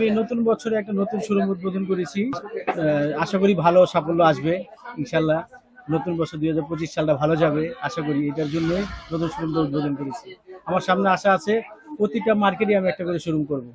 আমি নতুন বছরে একটা নতুন শোরুম উদ্বোধন করেছি। আশা করি ভালো সাফল্য আসবে ইনশাল্লাহ নতুন বছর দুই হাজার পঁচিশ সালটা ভালো যাবে, আশা করি এটার জন্যই নতুন শোরুমটা উদ্বোধন করেছি। আমার সামনে আশা আছে, প্রতিটা মার্কেটে আমি একটা করে শোরুম করব